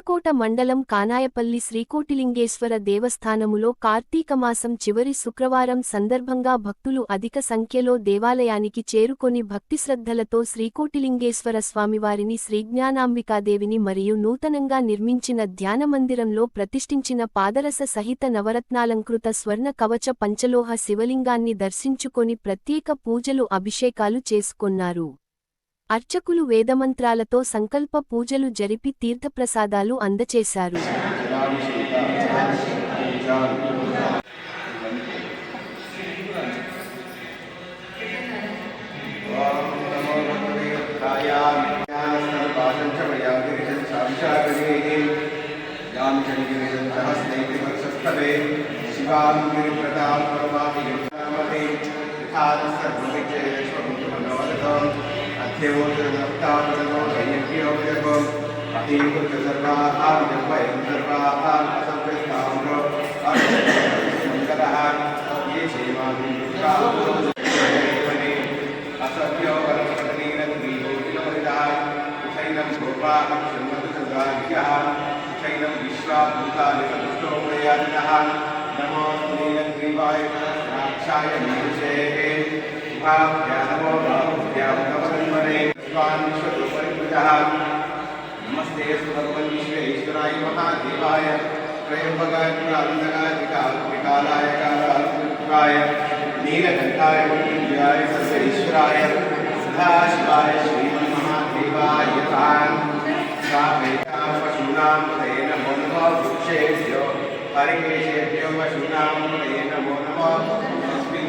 కొత్తకోట మండలం కానాయపల్లి శ్రీకోటిలింగేశ్వర దేవస్థానములో కార్తీకమాసం చివరి శుక్రవారం సందర్భంగా భక్తులు అధిక సంఖ్యలో దేవాలయానికి చేరుకొని భక్తిశ్రద్ధలతో శ్రీకోటిలింగేశ్వర స్వామివారిని శ్రీజ్ఞానాంబికాదేవిని మరియు నూతనంగా నిర్మించిన ధ్యానమందిరంలో ప్రతిష్ఠించిన పాదరస సహిత నవరత్నాలంకృత స్వర్ణ కవచ పంచలోహ శివలింగాన్ని దర్శించుకొని ప్రత్యేక పూజలు అభిషేకాలు చేసుకొన్నారు. అర్చకులు వేదమంత్రాలతో సంకల్ప పూజలు జరిపి తీర్థప్రసాదాలు అందచేశారు. శివాం Namo Buddhaya Namo Buddhaya शिवान्विश्वरूपरिभुजः नमस्ते सुभगवन्विश्वेश्वराय महादेवाय त्रयम्बकाधिकाधिकाधिकाय कालाय नीलकण्ठाय मृत्युञ्जयाय सस्येश्वराय सदाशिवाय श्रीमन्महादेवाय स्थापयितां पशूनां तेन नमो नमः वृक्षेभ्यो परिवेशेभ्यो पशूनां तेन नमो नमः तस्मिन्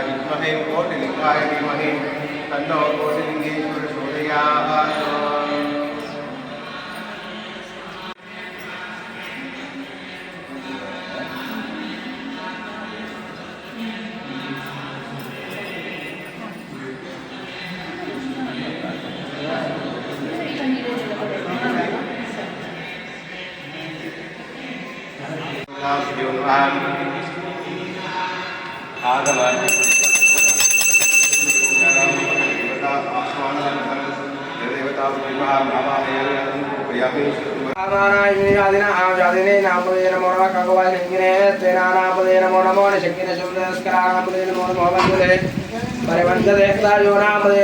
विद्महे कोटिलिङ्गाय धीमहि तन्नो कोटिलिङ्गेश्वर నాగలాంటి ఆదినే నాపదే నమో నమ కగవాయ శంకినే తేనానాపదే నమో నమో శంకిన శుభదస్కరానాపదే నమో నమో వందదే పరివంచదేస్తాయో నామదే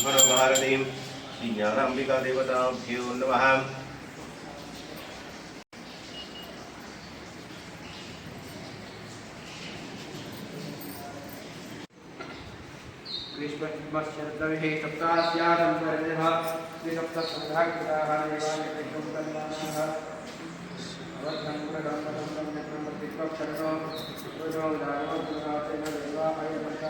शम्भरोपहारतीं विज्ञानाम्बिकादेवताभ्यो नमः ग्रीष्मशरद्रविः सप्तास्यादं वर्जः त्रिसप्तश्रद्धा कृताः देवालयं कल्याणः वर्धं पुरगं पदं सम्यक् ब्रह्मदिक्वक्षरणो गुरो दानवगुणातेन देवाय मन्दा